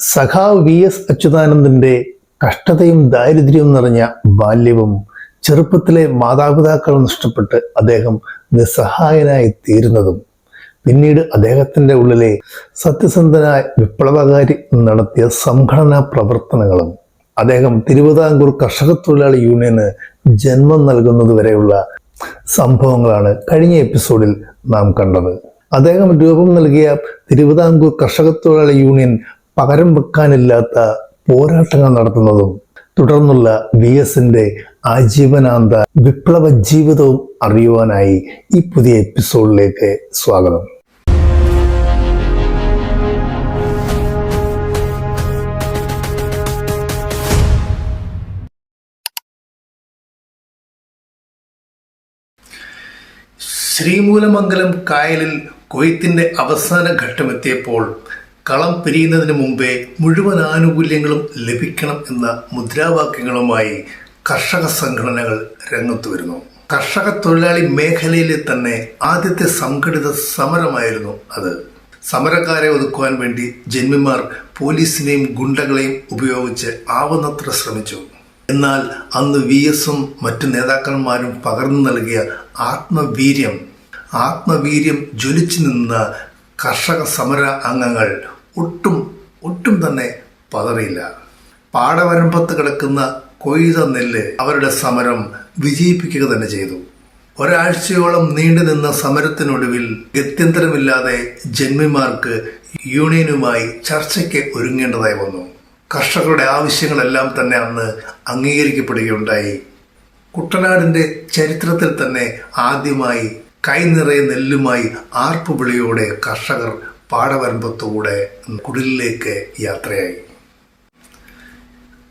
സഖാവ് V S അച്യുതാനന്ദന്റെ കഷ്ടതയും ദാരിദ്ര്യവും നിറഞ്ഞ ബാല്യവും ചെറുപ്പത്തിലെ മാതാപിതാക്കൾ നഷ്ടപ്പെട്ട് അദ്ദേഹം നിസ്സഹായനായി തീരുന്നതും പിന്നീട് അദ്ദേഹത്തിന്റെ ഉള്ളിലെ സത്യസന്ധനായ വിപ്ലവകാരി നടത്തിയ സംഘടനാ പ്രവർത്തനങ്ങളും അദ്ദേഹം തിരുവിതാംകൂർ കർഷക തൊഴിലാളി യൂണിയന് ജന്മം നൽകുന്നത് വരെയുള്ള സംഭവങ്ങളാണ് കഴിഞ്ഞ എപ്പിസോഡിൽ നാം കണ്ടത്. അദ്ദേഹം രൂപം നൽകിയ തിരുവിതാംകൂർ കർഷക തൊഴിലാളി യൂണിയൻ പകരം വെക്കാനില്ലാത്ത പോരാട്ടങ്ങൾ നടത്തുന്നതും തുടർന്നുള്ള വി എസിന്റെ ആജീവനാന്ത വിപ്ലവ ജീവിതവും അറിയുവാനായി ഈ പുതിയ എപ്പിസോഡിലേക്ക് സ്വാഗതം. ശ്രീമൂലമംഗലം കായലിൽ കൊയ്ത്തിന്റെ അവസാന ഘട്ടമെത്തിയപ്പോൾ കളം പിരിയുന്നതിന് മുമ്പേ മുഴുവൻ ആനുകൂല്യങ്ങളും ലഭിക്കണം എന്ന മുദ്രാവാക്യങ്ങളുമായി കർഷക സംഘടനകൾ രംഗത്ത് വരുന്നു. കർഷക തൊഴിലാളി മേഖലയിലെ തന്നെ ആദ്യത്തെ സംഘടിത സമരമായിരുന്നു അത്. സമരക്കാരെ ഒതുക്കുവാൻ വേണ്ടി ജന്മിമാർ പോലീസിനെയും ഗുണ്ടകളെയും ഉപയോഗിച്ച് ആവുന്നത്ര ശ്രമിച്ചു. എന്നാൽ അന്ന് വി എസും മറ്റു നേതാക്കന്മാരും പകർന്നു നൽകിയ ആത്മവീര്യം ആത്മവീര്യം ജ്വലിച്ചു നിന്ന കർഷക സമര അംഗങ്ങൾ ഒട്ടും ഒട്ടും തന്നെ പതറിയില്ല. പാടവരമ്പത്ത് കിടക്കുന്ന കൊയ്ത നെല്ല് അവരുടെ സമരം വിജയിപ്പിക്കുക തന്നെ ചെയ്തു. ഒരാഴ്ചയോളം നീണ്ടു നിന്ന സമരത്തിനൊടുവിൽ ഗത്യന്തരമില്ലാതെ ജന്മിമാർക്ക് യൂണിയനുമായി ചർച്ചയ്ക്ക് ഒരുങ്ങേണ്ടതായി വന്നു. കർഷകരുടെ ആവശ്യങ്ങളെല്ലാം തന്നെ അന്ന് അംഗീകരിക്കപ്പെടുകയുണ്ടായി. കുട്ടനാടിന്റെ ചരിത്രത്തിൽ തന്നെ ആദ്യമായി കൈനിറയെ നെല്ലുമായി ആർപ്പുവിളിയോടെ കർഷകർ പാടവരമ്പത്തൂടെ കുടിലിലേക്ക് യാത്രയായി.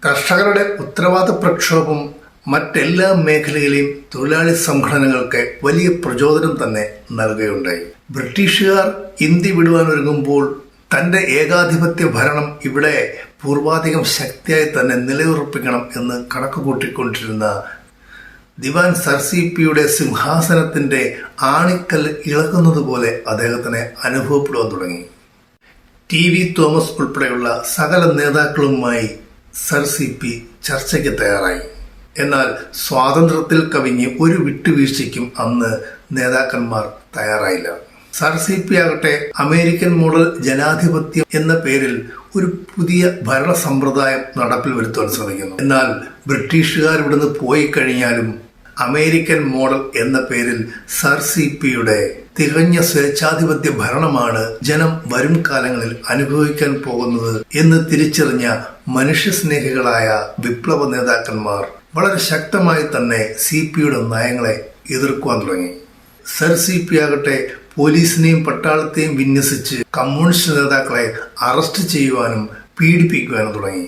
കർഷകരുടെ ഉത്തരവാദ പ്രക്ഷോഭം മറ്റെല്ലാ മേഖലയിലെയും തൊഴിലാളി സംഘടനകൾക്ക് വലിയ പ്രചോദനം തന്നെ നൽകുകയുണ്ടായി. ബ്രിട്ടീഷുകാർ ഇന്ത്യ വിടുവാൻ ഒരുങ്ങുമ്പോൾ തന്റെ ഏകാധിപത്യ ഭരണം ഇവിടെ പൂർവാധികം ശക്തിയായി തന്നെ നിലയുറപ്പിക്കണം എന്ന് കണക്ക് കൂട്ടിക്കൊണ്ടിരുന്ന ദിവാൻ സർസിപ്പിയുടെ സിംഹാസനത്തിന്റെ ആണിക്കൽ ഇളകുന്നത് പോലെ അദ്ദേഹത്തിന് അനുഭവപ്പെടുവാൻ തുടങ്ങി. ടി വി തോമസ് ഉൾപ്പെടെയുള്ള സകല നേതാക്കളുമായി സർ സി പി ചർച്ചയ്ക്ക് തയ്യാറായി. എന്നാൽ സ്വാതന്ത്ര്യത്തിൽ കവിഞ്ഞ് ഒരു വിട്ടുവീഴ്ചയ്ക്കും അന്ന് നേതാക്കന്മാർ തയ്യാറായില്ല. സർ സി പി ആകട്ടെ അമേരിക്കൻ മോഡൽ ജനാധിപത്യം എന്ന പേരിൽ ഒരു പുതിയ ഭരണ സമ്പ്രദായം നടപ്പിൽ വരുത്തുവാൻ ശ്രമിക്കുന്നു. എന്നാൽ ബ്രിട്ടീഷുകാർ ഇവിടുന്ന് പോയി കഴിഞ്ഞാലും അമേരിക്കൻ മോഡൽ എന്ന പേരിൽ സർ സി പിയുടെ തികഞ്ഞ സ്വേച്ഛാധിപത്യ ഭരണമാണ് ജനം വരും കാലങ്ങളിൽ അനുഭവിക്കാൻ പോകുന്നത് എന്ന് തിരിച്ചറിഞ്ഞ മനുഷ്യസ്നേഹികളായ വിപ്ലവ നേതാക്കന്മാർ വളരെ ശക്തമായി തന്നെ സി പിയുടെ നയങ്ങളെ എതിർക്കുവാൻ തുടങ്ങി. സർ സി പി ആകട്ടെ പോലീസിനെയും പട്ടാളത്തെയും വിന്യസിച്ച് കമ്മ്യൂണിസ്റ്റ് നേതാക്കളെ അറസ്റ്റ് ചെയ്യുവാനും പീഡിപ്പിക്കുവാനും തുടങ്ങി.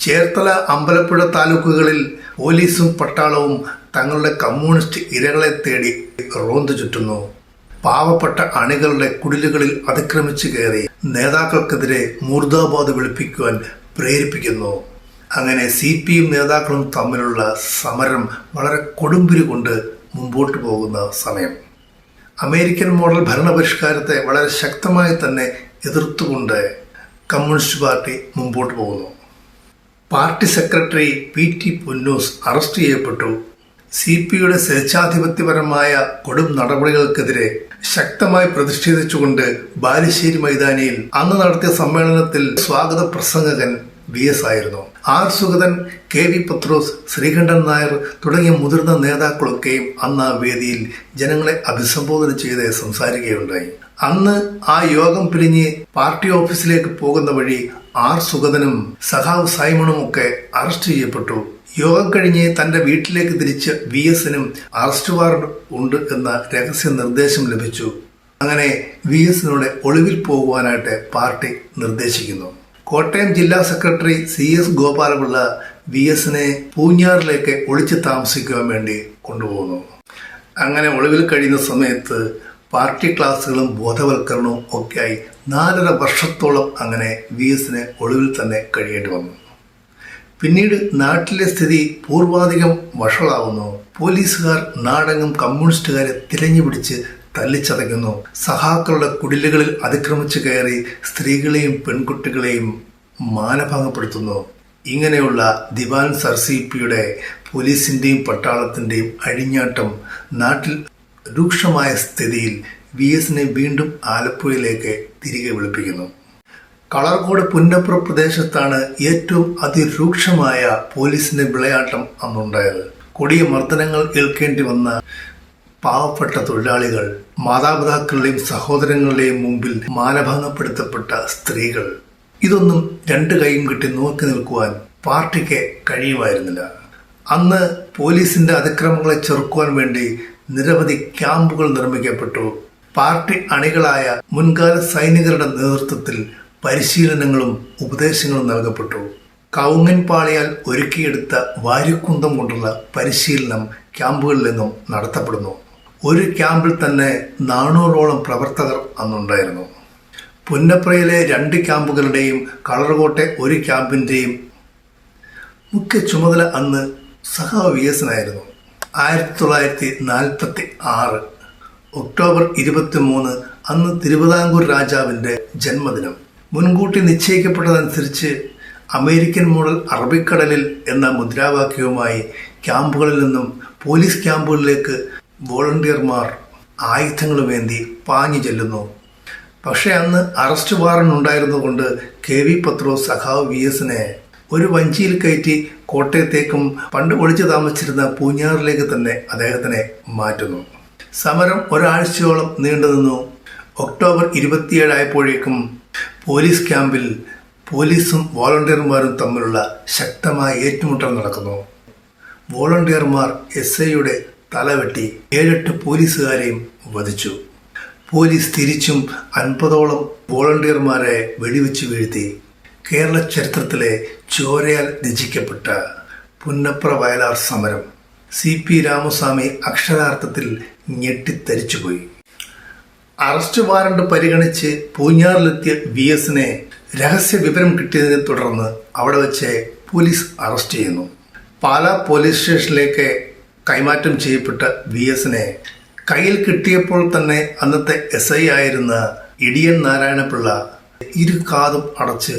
ചേർത്തല അമ്പലപ്പുഴ താലൂക്കുകളിൽ പോലീസും പട്ടാളവും തങ്ങളുടെ കമ്മ്യൂണിസ്റ്റ് ഇരകളെ തേടി റോന്തു ചുറ്റുന്നു. പാവപ്പെട്ട അണികളുടെ കുടിലുകളിൽ അതിക്രമിച്ചു കയറി നേതാക്കൾക്കെതിരെ മൂർദാബാധ വിളിപ്പിക്കുവാൻ പ്രേരിപ്പിക്കുന്നു. അങ്ങനെ സി പി എം നേതാക്കളും തമ്മിലുള്ള സമരം വളരെ കൊടുമ്പിരി കൊണ്ട് മുമ്പോട്ട് പോകുന്ന സമയം. അമേരിക്കൻ മോഡൽ ഭരണപരിഷ്കാരത്തെ വളരെ ശക്തമായി തന്നെ എതിർത്തുകൊണ്ട് കമ്മ്യൂണിസ്റ്റ് പാർട്ടി മുമ്പോട്ട് പോകുന്നു. Party secretary P T Punnoose arrest ചെയ്യപ്പെട്ടു. സി യുടെ സ്വേച്ഛാധിപത്യപരമായ കൊടും നടപടികൾക്കെതിരെ ശക്തമായി പ്രതിഷേധിച്ചുകൊണ്ട് ബാലുശ്ശേരി മൈതാനിയിൽ അന്ന് നടത്തിയ സമ്മേളനത്തിൽ സ്വാഗത പ്രസംഗകൻ വി എസ് ആയിരുന്നു. R Sugathan K V Pathrose Sreekantan Nair തുടങ്ങിയ മുതിർന്ന നേതാക്കളൊക്കെയും അന്ന് ആ വേദിയിൽ ജനങ്ങളെ അഭിസംബോധന ചെയ്ത് സംസാരിക്കുകയുണ്ടായി. അന്ന് ആ യോഗം പിരിഞ്ഞ് പാർട്ടി ഓഫീസിലേക്ക് പോകുന്ന വഴി ആർ സുഗതനും സഹാവ് സൈമണും ഒക്കെ അറസ്റ്റ് ചെയ്യപ്പെട്ടു. യോഗം കഴിഞ്ഞ് തന്റെ വീട്ടിലേക്ക് തിരിച്ച് വി എസിനും അറസ്റ്റ് വാറണ്ട് ഉണ്ട് എന്ന രഹസ്യ നിർദ്ദേശം ലഭിച്ചു. അങ്ങനെ വി എസിനോട് ഒളിവിൽ പോകുവാനായിട്ട് പാർട്ടി നിർദ്ദേശിക്കുന്നു. കോട്ടയം ജില്ലാ secretary C S Gopalapillai V എസിനെ പൂഞ്ഞാറിലേക്ക് ഒളിച്ചു താമസിക്കുവാൻ വേണ്ടി കൊണ്ടുപോകുന്നു. അങ്ങനെ ഒളിവിൽ കഴിയുന്ന സമയത്ത് പാർട്ടി ക്ലാസ്സുകളും ബോധവൽക്കരണവും ഒക്കെയായി നാലര വർഷത്തോളം അങ്ങനെ വി എസിന് ഒളിവിൽ തന്നെ കഴിയേണ്ടി വന്നു. പിന്നീട് നാട്ടിലെ സ്ഥിതി പൂർവാധികം വഷളാവുന്നു. പോലീസുകാർ നാടകം കമ്മ്യൂണിസ്റ്റുകാരെ തിരഞ്ഞു പിടിച്ച് തല്ലിച്ചതയ്ക്കുന്നു. സഹാക്കളുടെ കുടിലുകളിൽ അതിക്രമിച്ചു കയറി സ്ത്രീകളെയും പെൺകുട്ടികളെയും മാനഭംഗപ്പെടുത്തുന്നു. ഇങ്ങനെയുള്ള ദിവാൻ സർ സർസിപിയുടെ പോലീസിന്റെയും പട്ടാളത്തിന്റെയും അഴിഞ്ഞാട്ടം നാട്ടിൽ രൂക്ഷമായ സ്ഥിതിയിൽ വി എസിനെ വീണ്ടും ആലപ്പുഴയിലേക്ക് തിരികെ വിളിപ്പിക്കുന്നു. കളർകോട് പുന്നപ്ര പ്രദേശത്താണ് ഏറ്റവും അതിരൂക്ഷമായ പോലീസിന്റെ വിളയാട്ടം അന്നുണ്ടായത്. കൊടിയ മർദ്ദനങ്ങൾ ഏൽക്കേണ്ടി വന്ന പാവപ്പെട്ട തൊഴിലാളികൾ മാതാപിതാക്കളുടെയും സഹോദരങ്ങളുടെയും മുമ്പിൽ മാനഭംഗപ്പെടുത്തപ്പെട്ട സ്ത്രീകൾ. ഇതൊന്നും രണ്ടു കൈയും കിട്ടി നോക്കി നിൽക്കുവാൻ പാർട്ടിക്ക് കഴിയുമായിരുന്നില്ല. അന്ന് പോലീസിന്റെ അതിക്രമങ്ങളെ ചെറുക്കുവാൻ വേണ്ടി നിരവധി ക്യാമ്പുകൾ നിർമ്മിക്കപ്പെട്ടു. പാർട്ടി അണികളായ മുൻകാല സൈനികരുടെ നേതൃത്വത്തിൽ പരിശീലനങ്ങളും ഉപദേശങ്ങളും നൽകപ്പെട്ടു. കൗങ്ങൻ പാളിയാൽ ഒരുക്കിയെടുത്ത വാരിക്കുന്തം കൊണ്ടുള്ള പരിശീലനം ക്യാമ്പുകളിൽ നിന്നും നടത്തപ്പെടുന്നു. ഒരു ക്യാമ്പിൽ തന്നെ നാനൂറോളം പ്രവർത്തകർ അന്നുണ്ടായിരുന്നു. പുന്നപ്രയിലെ രണ്ട് ക്യാമ്പുകളുടെയും കളർകോട്ടെ ഒരു ക്യാമ്പിന്റെയും മുഖ്യ ചുമതല അന്ന് സഹ വി ആയിരത്തി തൊള്ളായിരത്തി നാൽപ്പത്തി ആറ് ഒക്ടോബർ ഇരുപത്തി മൂന്ന് അന്ന് തിരുവിതാംകൂർ രാജാവിന്റെ ജന്മദിനം. മുൻകൂട്ടി നിശ്ചയിക്കപ്പെട്ടതനുസരിച്ച് അമേരിക്കൻ മോഡൽ അറബിക്കടലിൽ എന്ന മുദ്രാവാക്യവുമായി ക്യാമ്പുകളിൽ നിന്നും പോലീസ് ക്യാമ്പുകളിലേക്ക് വോളണ്ടിയർമാർ ആയുധങ്ങളുമേന്തി പാഞ്ഞു ചെല്ലുന്നു. പക്ഷേ അന്ന് അറസ്റ്റ് വാറണ്ട് ഉണ്ടായിരുന്നതുകൊണ്ട് കെ വി പത്രോസ് സഖാവ് വി എസിനെ ഒരു വഞ്ചിയിൽ കയറ്റി കോട്ടയത്തേക്കും പണ്ട് ഒളിച്ചു താമസിച്ചിരുന്ന പൂഞ്ഞാറിലേക്ക് തന്നെ അദ്ദേഹത്തിനെ മാറ്റുന്നു. സമരം ഒരാഴ്ചയോളം നീണ്ടു നിന്നു. ഒക്ടോബർ ഇരുപത്തിയേഴായപ്പോഴേക്കും പോലീസ് ക്യാമ്പിൽ പോലീസും വോളണ്ടിയർമാരും തമ്മിലുള്ള ശക്തമായ ഏറ്റുമുട്ടൽ നടക്കുന്നു. വോളണ്ടിയർമാർ എസ് ഐയുടെ തലവെട്ടി ഏഴെട്ട് പോലീസുകാരെയും വധിച്ചു. പോലീസ് തിരിച്ചും അൻപതോളം വോളണ്ടിയർമാരെ വെടിവെച്ച് വീഴ്ത്തി. കേരള ചരിത്രത്തിലെ ചോരയാൽ രചിക്കപ്പെട്ട പുന്നപ്ര വയലാർ സമരം സി പി രാമസ്വാമി അക്ഷരാർത്ഥത്തിൽ ഞെട്ടിത്തരിച്ചുപോയി. അറസ്റ്റ് വാറണ്ട് പരിഗണിച്ച് പൂഞ്ഞാറിലെത്തിയ വി എസിനെ രഹസ്യ വിവരം കിട്ടിയതിനെ തുടർന്ന് അവിടെ വെച്ച് പോലീസ് അറസ്റ്റ് ചെയ്യുന്നു. പാലാ പോലീസ് സ്റ്റേഷനിലേക്ക് കൈമാറ്റം ചെയ്യപ്പെട്ട വി എസിനെ കയ്യിൽ കിട്ടിയപ്പോൾ തന്നെ അന്നത്തെ എസ് ഐ ആയിരുന്ന ഇടിയൻ നാരായണപിള്ള ഇരു കാതും അടച്ച്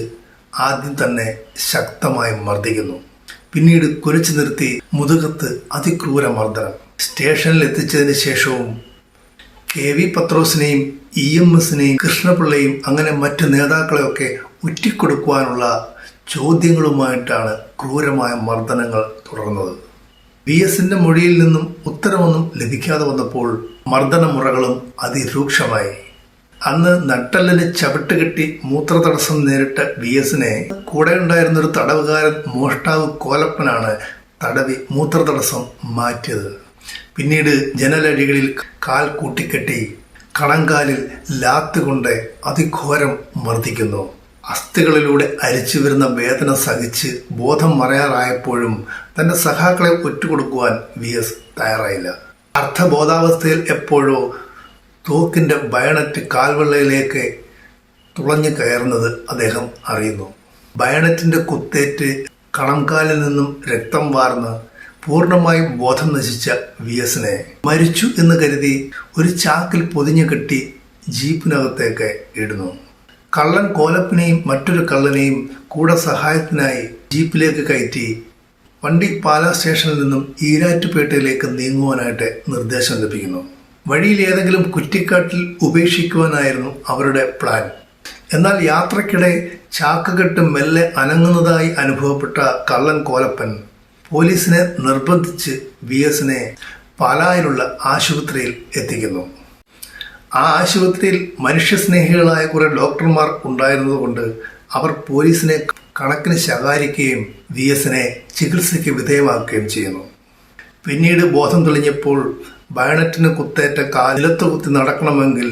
ആദ്യം തന്നെ ശക്തമായി മർദ്ദിക്കുന്നു. പിന്നീട് കുരച്ചു നിർത്തി മുതുകത്ത് അതിക്രൂര മർദ്ദനം. സ്റ്റേഷനിൽ എത്തിച്ചതിന് ശേഷവും കെ വി പത്രോസിനെയും ഇ എം എസിനെയും കൃഷ്ണപിള്ളയും അങ്ങനെ മറ്റു നേതാക്കളെയൊക്കെ ഉറ്റിക്കൊടുക്കുവാനുള്ള ചോദ്യങ്ങളുമായിട്ടാണ് ക്രൂരമായ മർദ്ദനങ്ങൾ തുടർന്നത്. വി എസിന്റെ മൊഴിയിൽ നിന്നും ഉത്തരമൊന്നും ലഭിക്കാതെ വന്നപ്പോൾ മർദ്ദനമുറകളും അതിരൂക്ഷമായി. അന്ന് നട്ടലിന് ചവിട്ടുകെട്ടി മൂത്രതടസ്സം നേരിട്ട വി എസിനെ കൂടെ ഉണ്ടായിരുന്ന ഒരു തടവുകാരൻ മോഷ്ടാവ് കോലപ്പനാണ് തടവി മൂത്രതടസ്സം മാറ്റിയത്. പിന്നീട് ജനലഴികളിൽ കാൽ കൂട്ടിക്കെട്ടി കണങ്കാലിൽ ലാത്ത് കൊണ്ട് അതിഘോരം മർദ്ദിക്കുന്നു. അസ്ഥികളിലൂടെ അരിച്ചു വരുന്ന വേദന സഹിച്ച് ബോധം മറയാറായപ്പോഴും തന്റെ സഖാക്കളെ ഒറ്റുകൊടുക്കുവാൻ വി എസ് തയ്യാറായില്ല. അർത്ഥബോധാവസ്ഥയിൽ എപ്പോഴോ തോക്കിന്റെ ബയണറ്റ് കാൽവെള്ളയിലേക്ക് തുളഞ്ഞു കയറുന്നത് അദ്ദേഹം അറിയുന്നു. ബയണറ്റിന്റെ കുത്തേറ്റ് കണംകാലിൽ നിന്നും രക്തം വാർന്ന് പൂർണമായും ബോധം നശിച്ച വി എസിനെ മരിച്ചു എന്ന് കരുതി ഒരു ചാക്കിൽ പൊതിഞ്ഞു കെട്ടി ജീപ്പിനകത്തേക്ക് ഇടുന്നു. കള്ളൻ കോലപ്പിനെയും മറ്റൊരു കള്ളനെയും കൂടെ സഹായത്തിനായി ജീപ്പിലേക്ക് കയറ്റി വണ്ടി പാലാ സ്റ്റേഷനിൽ നിന്നും ഈരാറ്റുപേട്ടയിലേക്ക് നീങ്ങുവാനായിട്ട് നിർദ്ദേശം ലഭിക്കുന്നു. വഴിയിൽ ഏതെങ്കിലും കുറ്റിക്കാട്ടിൽ ഉപേക്ഷിക്കുവാനായിരുന്നു അവരുടെ പ്ലാൻ എന്നാൽ യാത്രക്കിടെ ചാക്കുകെട്ട് മെല്ലെ അനങ്ങുന്നതായി അനുഭവപ്പെട്ട കള്ളൻ കോലപ്പൻ പോലീസിനെ നിർബന്ധിച്ച് വി എസിനെ പാലായിലുള്ള ആശുപത്രിയിൽ എത്തിക്കുന്നു. ആ ആശുപത്രിയിൽ മനുഷ്യസ്നേഹികളായ കുറെ ഡോക്ടർമാർ ഉണ്ടായിരുന്നതുകൊണ്ട് അവർ പോലീസിനെ കണക്കിന് ശകാരിക്കുകയും വി എസിനെ ചികിത്സയ്ക്ക് വിധേയമാക്കുകയും ചെയ്യുന്നു. പിന്നീട് ബോധം തെളിഞ്ഞപ്പോൾ ബയണറ്റിന് കുത്തേറ്റ കാലിലത്ത് കുത്തി നടക്കണമെങ്കിൽ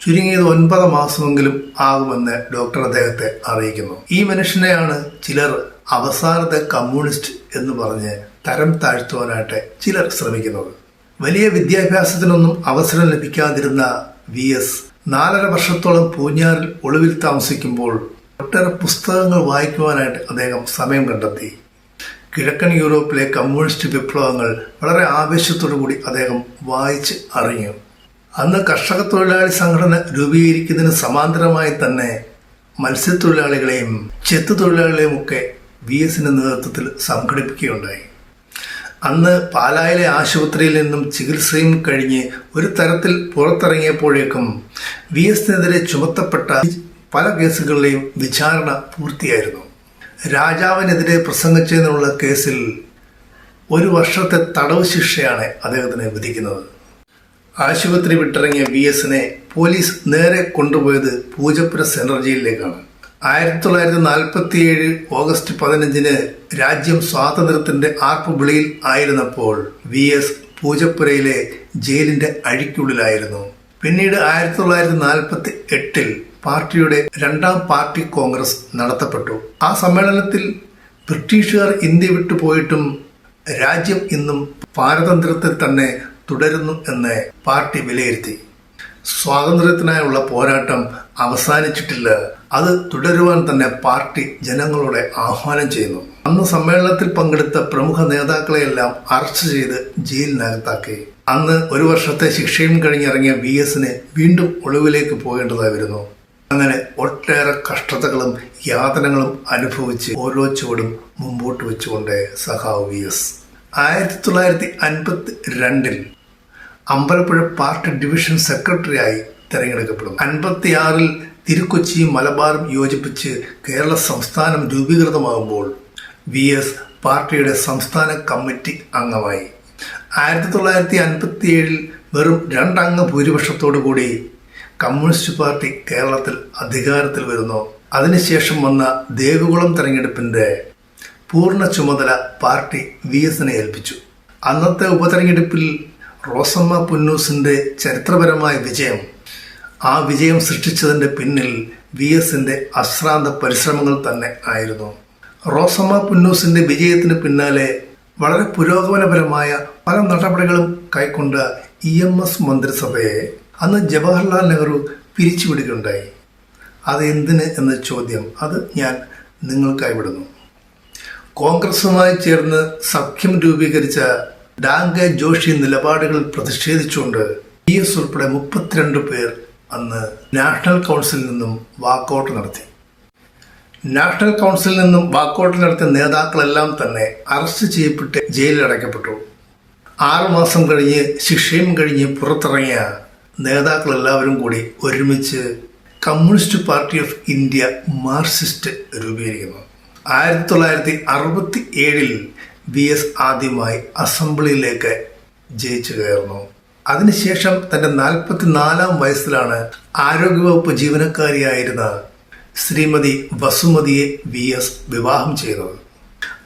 ചുരുങ്ങിയത് ഒൻപത് മാസമെങ്കിലും ആകുമെന്ന് ഡോക്ടർ അദ്ദേഹത്തെ അറിയിക്കുന്നു. ഈ മനുഷ്യനെയാണ് ചിലർ അവസാനത്തെ കമ്മ്യൂണിസ്റ്റ് എന്ന് പറഞ്ഞ് തരം താഴ്ത്തുവാനായിട്ട് ചിലർ ശ്രമിക്കുന്നത്. വലിയ വിദ്യാഭ്യാസത്തിനൊന്നും അവസരം ലഭിക്കാതിരുന്ന വി എസ് നാലര വർഷത്തോളം പൂഞ്ഞാറിൽ ഒളിവിൽ താമസിക്കുമ്പോൾ ഒട്ടേറെ പുസ്തകങ്ങൾ വായിക്കുവാനായിട്ട് അദ്ദേഹം സമയം കണ്ടെത്തി. കിഴക്കൻ യൂറോപ്പിലെ കമ്മ്യൂണിസ്റ്റ് വിപ്ലവങ്ങൾ വളരെ കൂടി അദ്ദേഹം വായിച്ച് അറിഞ്ഞു. അന്ന് കർഷക തൊഴിലാളി സംഘടന രൂപീകരിക്കുന്നതിന് സമാന്തരമായി തന്നെ മത്സ്യത്തൊഴിലാളികളെയും ചെത്തു തൊഴിലാളികളെയും ഒക്കെ വി എസിന്റെ നേതൃത്വത്തിൽ സംഘടിപ്പിക്കുകയുണ്ടായി. അന്ന് പാലായിലെ ആശുപത്രിയിൽ നിന്നും ചികിത്സയും കഴിഞ്ഞ് ഒരു തരത്തിൽ പുറത്തിറങ്ങിയപ്പോഴേക്കും വി എസിനെതിരെ ചുമത്തപ്പെട്ട പല കേസുകളിലെയും വിചാരണ പൂർത്തിയായിരുന്നു. രാജാവിനെതിരെ പ്രസംഗിച്ചതിനുള്ള കേസിൽ ഒരു വർഷത്തെ തടവ് ശിക്ഷയാണ് അദ്ദേഹത്തിന് വിധിക്കുന്നത്. ആശുപത്രി വിട്ടിറങ്ങിയ വി എസിനെ പോലീസ് നേരെ കൊണ്ടുപോയത് പൂജപ്പുര സെൻട്രൽ ജയിലിലേക്കാണ്. ആയിരത്തി തൊള്ളായിരത്തി നാൽപ്പത്തി ഏഴ് ഓഗസ്റ്റ് പതിനഞ്ചിന് രാജ്യം സ്വാതന്ത്ര്യത്തിന്റെ ആർപ്പുവിളിയിൽ ആയിരുന്നപ്പോൾ വി എസ് പൂജപ്പുരയിലെ ജയിലിന്റെ അഴിക്കുള്ളിലായിരുന്നു. പിന്നീട് ആയിരത്തി തൊള്ളായിരത്തി നാൽപ്പത്തി എട്ടിൽ പാർട്ടിയുടെ രണ്ടാം പാർട്ടി കോൺഗ്രസ് നടത്തപ്പെട്ടു. ആ സമ്മേളനത്തിൽ ബ്രിട്ടീഷുകാർ ഇന്ത്യ വിട്ടുപോയിട്ടും രാജ്യം ഇന്നും പാരതന്ത്ര്യത്തിൽ തന്നെ തുടരുന്നു എന്ന് പാർട്ടി വിലയിരുത്തി. സ്വാതന്ത്ര്യത്തിനായുള്ള പോരാട്ടം അവസാനിച്ചിട്ടില്ല. അത് തുടരുവാൻ തന്നെ പാർട്ടി ജനങ്ങളോടെ ആഹ്വാനം ചെയ്യുന്നു. അന്ന് സമ്മേളനത്തിൽ പങ്കെടുത്ത പ്രമുഖ നേതാക്കളെയെല്ലാം അറസ്റ്റ് ചെയ്ത് ജയിലിനകത്താക്കി. അന്ന് ഒരു വർഷത്തെ ശിക്ഷയും കഴിഞ്ഞിറങ്ങിയ വി എസിന് വീണ്ടും ഒളിവിലേക്ക് പോകേണ്ടതായി വരുന്നു അങ്ങനെ ഒട്ടേറെ കഷ്ടതകളും യാതനകളും അനുഭവിച്ച് ഓരോ ചുവടും മുമ്പോട്ട് വെച്ചുകൊണ്ട് സഹാവ് വി എസ്. ആയിരത്തി തൊള്ളായിരത്തി അൻപത്തി രണ്ടിൽ അമ്പലപ്പുഴ പാർട്ടി ഡിവിഷൻ സെക്രട്ടറിയായി തിരഞ്ഞെടുക്കപ്പെടുന്നു. അൻപത്തി ആറിൽ തിരുക്കൊച്ചിയും മലബാറും യോജിപ്പിച്ച് കേരള സംസ്ഥാനം രൂപീകൃതമാകുമ്പോൾ വി എസ് പാർട്ടിയുടെ സംസ്ഥാന കമ്മിറ്റി അംഗമായി. ആയിരത്തി തൊള്ളായിരത്തി അൻപത്തി ഏഴിൽ വെറും രണ്ടംഗ ഭൂരിപക്ഷത്തോടു കൂടി കമ്മ്യൂണിസ്റ്റ് പാർട്ടി കേരളത്തിൽ അധികാരത്തിൽ വരുന്നു. അതിനുശേഷം വന്ന ദേവികുളം തെരഞ്ഞെടുപ്പിന്റെ പൂർണ ചുമതല പാർട്ടി വി എസിനെ ഏൽപ്പിച്ചു. അന്നത്തെ ഉപതെരഞ്ഞെടുപ്പിൽ റോസമ്മ പുന്നൂസിന്റെ ചരിത്രപരമായ വിജയം ആ വിജയം സൃഷ്ടിച്ചതിന്റെ പിന്നിൽ വി എസിന്റെ അശ്രാന്ത പരിശ്രമങ്ങൾ തന്നെ ആയിരുന്നു. റോസമ്മ പുന്നൂസിന്റെ വിജയത്തിന് പിന്നാലെ വളരെ പുരോഗമനപരമായ പല നടപടികളും കൈക്കൊണ്ട് ഇ എം എസ് മന്ത്രിസഭയെ അന്ന് ജവഹർലാൽ നെഹ്റു പിരിച്ചുവിടുകയുണ്ടായി അത് എന്തിന് എന്ന ചോദ്യം അത് ഞാൻ നിങ്ങൾക്കായി വിടുന്നു. കോൺഗ്രസുമായി ചേർന്ന് സഖ്യം രൂപീകരിച്ച ഡാംഗെ ജോഷി നിലപാടുകൾ പ്രതിഷേധിച്ചുകൊണ്ട് പി എസ് ഉൾപ്പെടെ മുപ്പത്തിരണ്ട് പേർ അന്ന് നാഷണൽ കൗൺസിലിൽ നിന്നും വാക്കൗട്ട് നടത്തി. നാഷണൽ കൗൺസിലിൽ നിന്നും വാക്കൗട്ട് നടത്തിയ നേതാക്കളെല്ലാം തന്നെ അറസ്റ്റ് ചെയ്യപ്പെട്ട് ജയിലിൽ അടയ്ക്കപ്പെട്ടു ആറുമാസം കഴിഞ്ഞ് ശിക്ഷയും കഴിഞ്ഞ് പുറത്തിറങ്ങിയ നേതാക്കളെല്ലാവരും കൂടി ഒരുമിച്ച് communist party of India marxist രൂപീകരിക്കുന്നു. ആയിരത്തി തൊള്ളായിരത്തി അറുപത്തി ഏഴിൽ വി എസ് ആദ്യമായി അസംബ്ലിയിലേക്ക് ജയിച്ചു കയറുന്നു. അതിനുശേഷം തന്റെ നാൽപ്പത്തിനാലാം വയസ്സിലാണ് ആരോഗ്യവകുപ്പ് ജീവനക്കാരിയായിരുന്ന ശ്രീമതി വസുമതിയെ വി എസ് വിവാഹം ചെയ്തത്.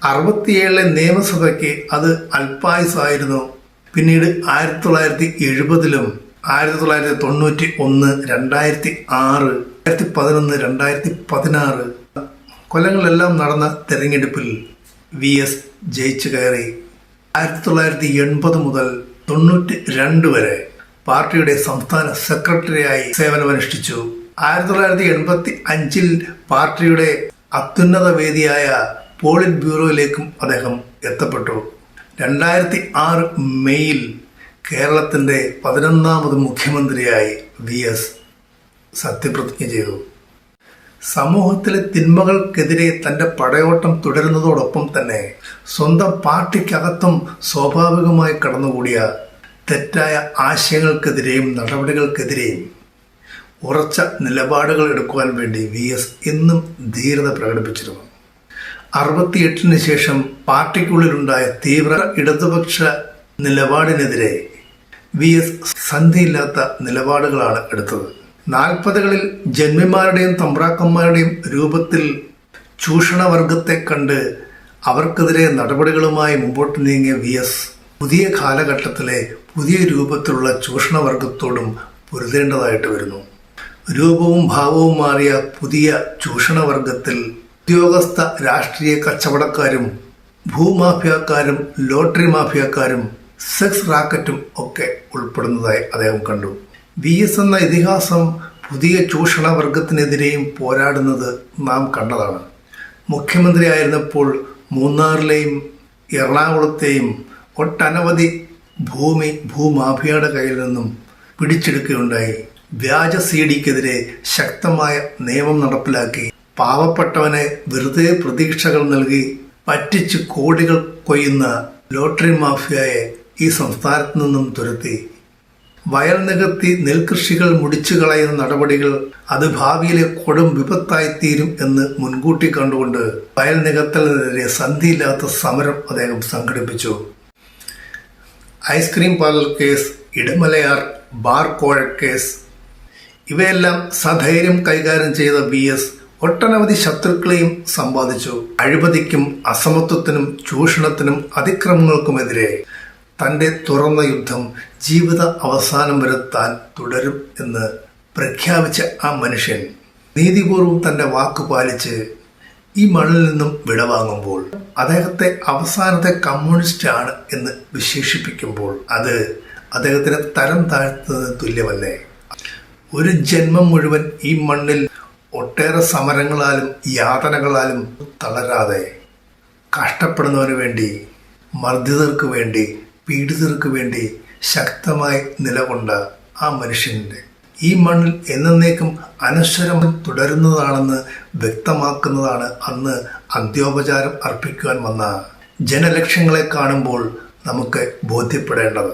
അറുപത്തിയേഴിലെ നിയമസഭയ്ക്ക് അത് അൽപായുസായിരുന്നു പിന്നീട് ആയിരത്തി തൊള്ളായിരത്തി എഴുപതിലും ആയിരത്തി തൊള്ളായിരത്തി തൊണ്ണൂറ്റി ഒന്ന് രണ്ടായിരത്തി ആറ് രണ്ടായിരത്തി പതിനൊന്ന് രണ്ടായിരത്തി പതിനാറ് കൊല്ലങ്ങളിലെല്ലാം നടന്ന തെരഞ്ഞെടുപ്പിൽ വി എസ് ജയിച്ചു കയറി ആയിരത്തി തൊള്ളായിരത്തി എൺപത് മുതൽ തൊണ്ണൂറ്റി രണ്ട് വരെ പാർട്ടിയുടെ സംസ്ഥാന സെക്രട്ടറിയായി സേവനമനുഷ്ഠിച്ചു. ആയിരത്തി തൊള്ളായിരത്തി എൺപത്തി അഞ്ചിൽ പാർട്ടിയുടെ അത്യുന്നത വേദിയായ പോളിറ്റ് ബ്യൂറോയിലേക്കും അദ്ദേഹം എത്തപ്പെട്ടു. രണ്ടായിരത്തി ആറ് മെയ്യിൽ കേരളത്തിന്റെ പതിനൊന്നാമത് മുഖ്യമന്ത്രിയായി വി എസ് സത്യപ്രതിജ്ഞ ചെയ്തു. സമൂഹത്തിലെ തിന്മകൾക്കെതിരെ തന്റെ പടയോട്ടം തുടരുന്നതോടൊപ്പം തന്നെ സ്വന്തം പാർട്ടിക്കകത്തും സ്വാഭാവികമായി കടന്നുകൂടിയ തെറ്റായ ആശയങ്ങൾക്കെതിരെയും നടപടികൾക്കെതിരെയും ഉറച്ച നിലപാടുകൾ എടുക്കുവാൻ വേണ്ടി വി എസ് എന്നും ധീരത പ്രകടിപ്പിച്ചിരുന്നു. അറുപത്തിയെട്ടിന് ശേഷം പാർട്ടിക്കുള്ളിലുണ്ടായ തീവ്ര ഇടതുപക്ഷ നിലപാടിനെതിരെ വി എസ് സന്ധിയില്ലാത്ത നിലപാടുകളാണ് എടുത്തത്. നാൽപ്പതുകളിൽ ജന്മിമാരുടെയും തമ്പ്രാക്കന്മാരുടെയും രൂപത്തിൽ ചൂഷണവർഗത്തെ കണ്ട് അവർക്കെതിരെ നടപടികളുമായി മുമ്പോട്ട് നീങ്ങിയ വി എസ് പുതിയ കാലഘട്ടത്തിലെ പുതിയ രൂപത്തിലുള്ള ചൂഷണവർഗത്തോടും പൊരുതേണ്ടതായിട്ട് വരുന്നു. രൂപവും ഭാവവും മാറിയ പുതിയ ചൂഷണവർഗത്തിൽ ഉദ്യോഗസ്ഥ രാഷ്ട്രീയ കച്ചവടക്കാരും ഭൂമാഫിയക്കാരും ലോട്ടറി മാഫിയക്കാരും സെക്സ് റാക്കറ്റും ഒക്കെ ഉൾപ്പെടുന്നതായി അദ്ദേഹം കണ്ടു. വി എസ് എന്ന ഇതിഹാസം പുതിയ ചൂഷണവർഗത്തിനെതിരെയും പോരാടുന്നത് നാം കണ്ടതാണ്. മുഖ്യമന്ത്രിയായിരുന്നപ്പോൾ മൂന്നാറിലെയും എറണാകുളത്തെയും ഒട്ടനവധി ഭൂമി ഭൂമാഫിയയുടെ കയ്യിൽ നിന്നും പിടിച്ചെടുക്കുകയുണ്ടായി. വ്യാജ സി ഡിക്കെതിരെ ശക്തമായ നിയമം നടപ്പിലാക്കി. പാവപ്പെട്ടവനെ വെറുതെ പ്രതീക്ഷകൾ നൽകി പറ്റിച്ച് കോടികൾ കൊയ്യുന്ന ലോട്ടറി മാഫിയയെ ഈ സംസ്ഥാനത്ത് നിന്നും തുരത്തി. വയൽ നികത്തി നെൽകൃഷികൾ മുടിച്ചു കളയുന്ന നടപടികൾ അത് ഭാവിയിലെ കൊടും വിപത്തായിത്തീരും എന്ന് മുൻകൂട്ടി കണ്ടുകൊണ്ട് വയൽ നികത്തലിനെതിരെ സന്ധിയില്ലാത്ത സമരം അദ്ദേഹം സംഘടിപ്പിച്ചു. Ice cream parlour case Idamalayar bar കോഴ കേസ് ഇവയെല്ലാം സധൈര്യം കൈകാര്യം ചെയ്ത വി എസ് ഒട്ടനവധി ശത്രുക്കളെയും സമ്പാദിച്ചു. അഴിമതിക്കും അസമത്വത്തിനും ചൂഷണത്തിനും അതിക്രമങ്ങൾക്കുമെതിരെ തന്റെ തുറന്ന യുദ്ധം ജീവിത അവസാനം വരെ താൻ തുടരും എന്ന് പ്രഖ്യാപിച്ച ആ മനുഷ്യൻ നീതിപൂർവം തന്റെ വാക്ക് പാലിച്ച് ഈ മണ്ണിൽ നിന്നും വിടവാങ്ങുമ്പോൾ അദ്ദേഹത്തെ അവസാനത്തെ കമ്മ്യൂണിസ്റ്റ് ആണ് എന്ന് വിശേഷിപ്പിക്കുമ്പോൾ അത് അദ്ദേഹത്തിന് തരം താഴ്ത്തുന്നത് തുല്യമല്ലേ? ഒരു ജന്മം മുഴുവൻ ഈ മണ്ണിൽ ഒട്ടേറെ സമരങ്ങളാലും യാതനകളാലും തളരാതെ കഷ്ടപ്പെടുന്നവന് വേണ്ടി മർദ്ദിതർക്ക് വേണ്ടി പീഡിതർക്ക് വേണ്ടി ശക്തമായി നിലകൊണ്ട ആ മനുഷ്യന്റെ ഈ മണ്ണിൽ എന്നേക്കും അനശ്വരം തുടരുന്നതാണെന്ന് വ്യക്തമാക്കുന്നതാണ് അന്ന് അന്ത്യോപചാരം അർപ്പിക്കുവാൻ വന്ന ജനലക്ഷ്യങ്ങളെ കാണുമ്പോൾ നമുക്ക് ബോധ്യപ്പെടേണ്ടത്.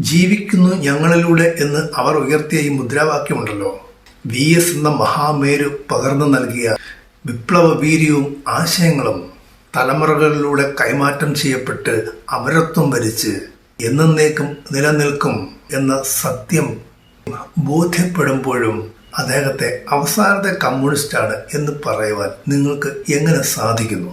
ജീവിക്കുന്നു ഞങ്ങളിലൂടെ എന്ന് അവർ ഉയർത്തിയ ഈ മുദ്രാവാക്യമുണ്ടല്ലോ. വി എസ് എന്ന മഹാമേരു പകർന്നു നൽകിയ വിപ്ലവ വീര്യവും ആശയങ്ങളും തലമുറകളിലൂടെ കൈമാറ്റം ചെയ്യപ്പെട്ട് അമരത്വം വരിച്ച് എന്നേക്കും നിലനിൽക്കും എന്ന സത്യം ബോധ്യപ്പെടുമ്പോഴും അദ്ദേഹത്തെ അവസാനത്തെ കമ്മ്യൂണിസ്റ്റാണ് എന്ന് പറയുവാൻ നിങ്ങൾക്ക് എങ്ങനെ സാധിക്കുന്നു?